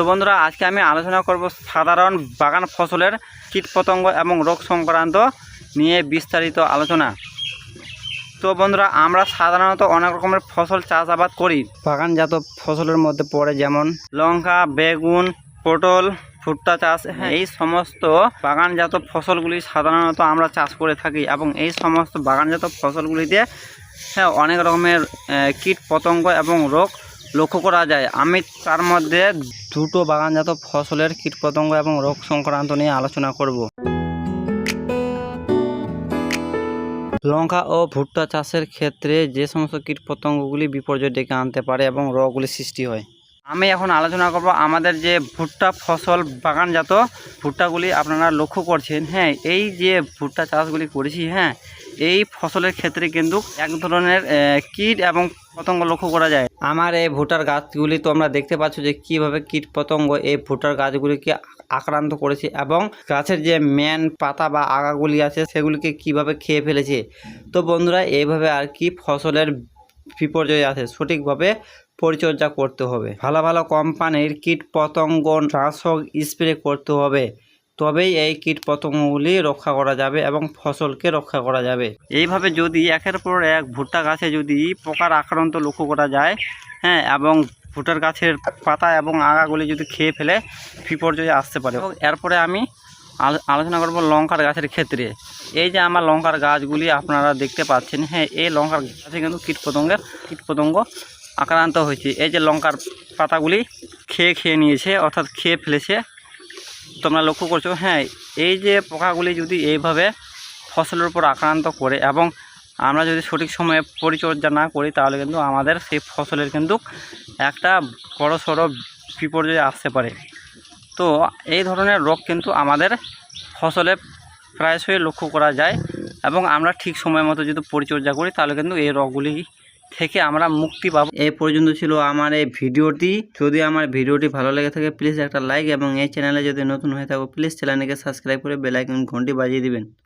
তো বন্ধুরা, আজকে আমি আলোচনা করব সাধারণ বাগান ফসলের কীটপতঙ্গ এবং রোগ সংক্রান্ত নিয়ে বিস্তারিত আলোচনা। তো বন্ধুরা, আমরা সাধারণত অনেক রকমের ফসল চাষাবাদ করি। বাগানজাত ফসলের মধ্যে পড়ে যেমন লঙ্কা, বেগুন, পটল, ভুট্টা চাষ হ্যাঁ এই সমস্ত বাগানজাত ফসলগুলি সাধারণত আমরা চাষ করে থাকি এবং এই সমস্ত বাগানজাত ফসলগুলিতে হ্যাঁ অনেক রকমের কীট পতঙ্গ এবং রোগ লক্ষ্য করা যায়। আমি তার মধ্যে দুটো বাগানজাত ফসলের কীটপতঙ্গ এবং রোগ সংক্রান্ত নিয়ে আলোচনা করব। লঙ্কা ও ভুট্টা চাষের ক্ষেত্রে যে সমস্ত কীটপতঙ্গগুলি বিপর্যয় ডেকে আনতে পারে এবং রোগগুলি সৃষ্টি হয়। আমি এখন আলোচনা করব আমাদের যে ভুট্টা ফসল বাগানজাত ভুট্টাগুলি আপনারা লক্ষ্য করছেন হ্যাঁ এই যে ভুট্টা চাষগুলি করেছি হ্যাঁ এই ফসলের ক্ষেত্রে কিন্তু এক ধরনের কীট এবং পতঙ্গ লক্ষ্য করা যায়। আমার এই ভুট্টার গাছগুলি তোমরা দেখতে পাচ্ছ যে কীভাবে কীট পতঙ্গ এই ভুট্টার গাছগুলিকে আক্রান্ত করেছে এবং গাছের যে মেন পাতা বা আগাগুলি আছে সেগুলিকে কীভাবে খেয়ে ফেলেছে। তো বন্ধুরা, এইভাবে আর কি ফসলের বিপর্যয় আছে, সঠিকভাবে পরিচর্যা করতে হবে। ভালো ভালো কোম্পানির কীট পতঙ্গ নাশক স্প্রে করতে হবে। তবেই এই কীট পতঙ্গগুলি রক্ষা করা যাবে এবং ফসলকে রক্ষা করা যাবে। এইভাবে যদি একের পর এক ভুট্টা গাছে যদি পোকার আক্রান্ত লক্ষ্য করা যায় হ্যাঁ এবং ভুট্টার গাছের পাতা এবং আগাগুলি যদি খেয়ে ফেলে, বিপর্যয় আসতে পারে। এরপরে আমি আলোচনা করব লঙ্কার গাছের ক্ষেত্রে। এই যে আমার লঙ্কার গাছগুলি আপনারা দেখতে পাচ্ছেন হ্যাঁ এই লঙ্কার গাছে কিন্তু কীটপতঙ্গের, কীটপতঙ্গ আক্রান্ত হয়েছে। এই যে লঙ্কার পাতাগুলি খেয়ে খেয়ে নিয়েছে, অর্থাৎ খেয়ে ফেলেছে তোমরা লক্ষ্য করছ হ্যাঁ এই যে পোকাগুলি যদি এইভাবে ফসলের উপর আক্রান্ত করে এবং আমরা যদি সঠিক সময়ে পরিচর্যা না করি, তাহলে কিন্তু আমাদের সেই ফসলের কিন্তু একটা বড় সড়ো বিপর্যয় আসতে পারে। তো এই ধরনের রোগ কিন্তু আমাদের ফসলে প্রায়শই লক্ষ্য করা যায় এবং আমরা ঠিক সময় মতো যদি পরিচর্যা করি, তাহলে কিন্তু এই রোগগুলি থেকে আমরা মুক্তি পাবো। এই পর্যন্ত ছিল আমার এই ভিডিওটি। যদি আমার ভিডিওটি ভালো লেগে থাকে প্লিজ একটা লাইক এবং এই চ্যানেলে যদি নতুন হয়ে থাকো প্লিজ চ্যানেলটিকে সাবস্ক্রাইব করে বেলাইকন ঘন্টি বাজিয়ে দিবেন।